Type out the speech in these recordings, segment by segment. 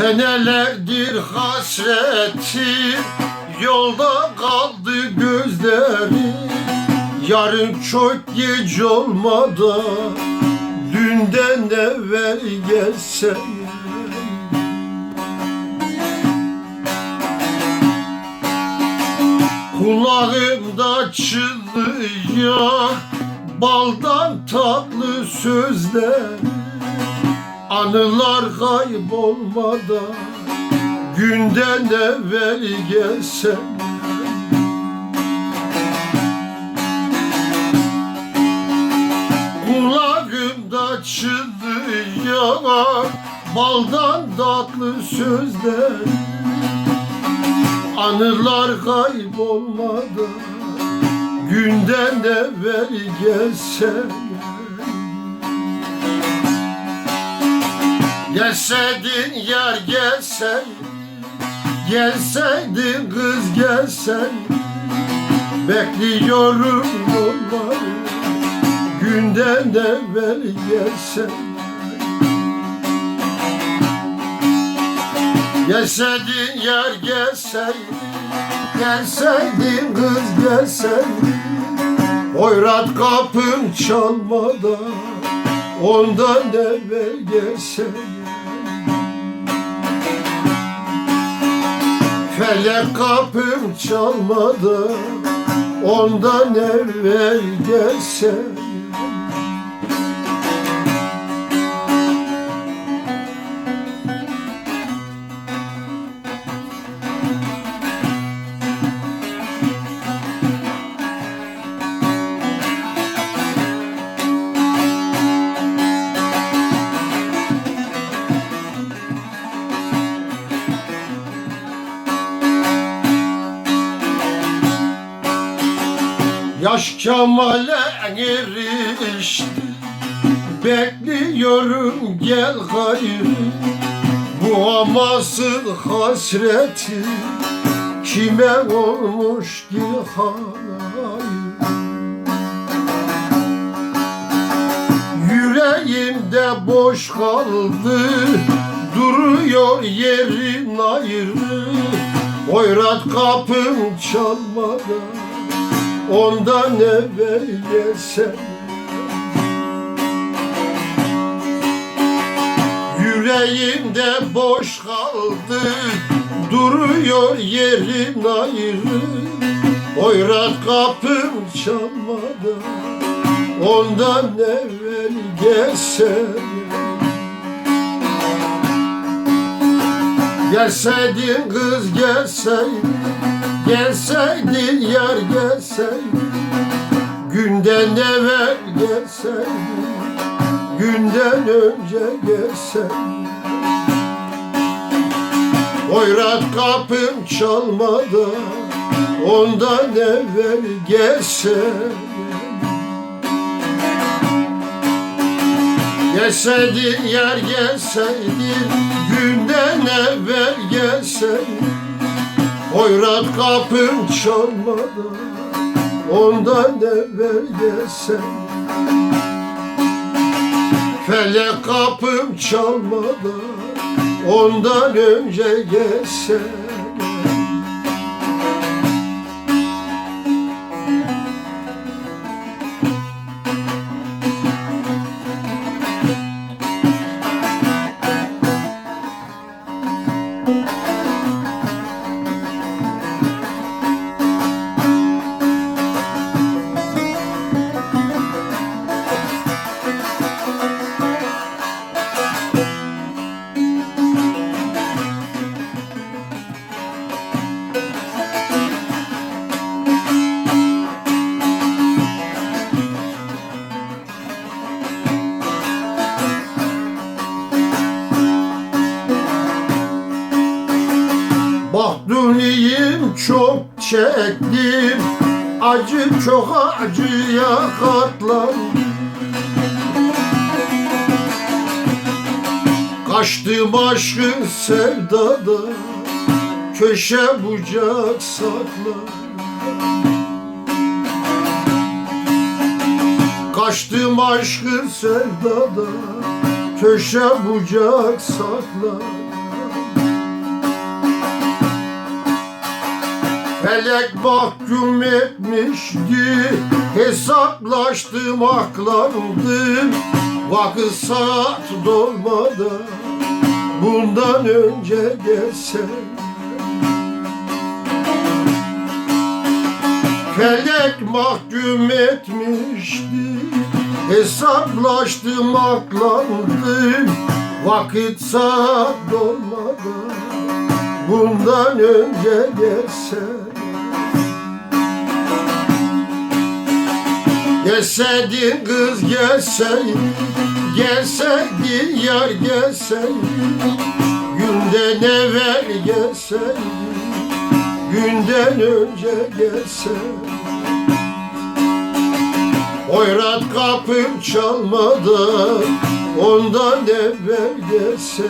Senelerdir hasretim Yolda kaldı gözlerim Yarın çok geç olmadan Dünden evvel gelsen Kulağımda çınlıyor Baldan tatlı sözler Anılar kaybolmadan Günden evvel gelsen Kulağımda çınlıyor Baldan tatlı sözler. Anılar kaybolmadan Günden evvel gelsen Gelseydin yar gelsen Gelseydin kız gelsen Bekliyorum yolları Günden evvel gelsen. Gelseydin yar gelsen Gelseydin kız gelsen Oyrat kapım çalmadan Ondan evvel gelsen Felek kapım çalmadan Ondan evvel gelsen Yaş Kemal'e erişti Bekliyorum gel gayrı. Bu amasın hasreti. Kime olmuş ki hayır Yüreğimde boş kaldı. Duruyor yerin ayrı. Oyrat kapım çalmadan Ondan evvel gelsen Yüreğimde boş kaldı Duruyor yerin ayrı. Oyrat kapım çalmadan Ondan evvel gelsen Gelseydin kız gelseydin Gelseydin yar gelseydin Günden evvel gelseydin Günden önce gelseydin Oyrat kapım çalmadan Ondan evvel gelseydin Gelseydin yar gelseydin Günden evvel gelseydin Oyrat kapım çalmadan Ondan evvel gelsen Felek kapım çalmadan Ondan önce gelsen çektim. Acı çok acıya katlandım. Kaçtım aşkın sevdada Köşe bucak sakla Kaçtım aşkın sevdada Köşe bucak sakla Felek mahkum etmişti Hesaplaştım aklandım Vakit saat dolmadan Bundan önce gelsen Felek mahkum etmişti Hesaplaştım aklandım Vakit saat dolmadan Bundan önce gelsen Gelseydin kız gelseydin Gelseydin yar gelseydin Günden evvel gelseydin Günden önce gelseydin Oyrat kapım çalmadan Ondan evvel gelsen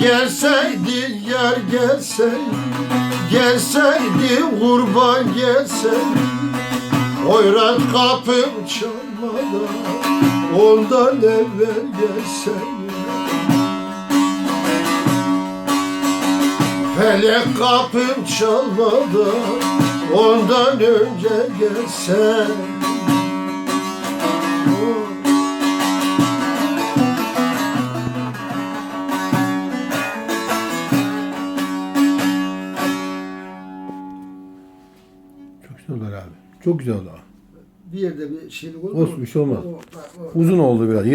Gelseydin yar gelseydin Gelseydin kurban gelseydin Oyrat kapım çalmadan Ondan evvel gelseydin Felek kapım çalmadan Ondan önce gelsen Çok güzel oldu. Bir yerde bir şeylik oldu Olsun, bir şey olmaz. Uzun oldu biraz.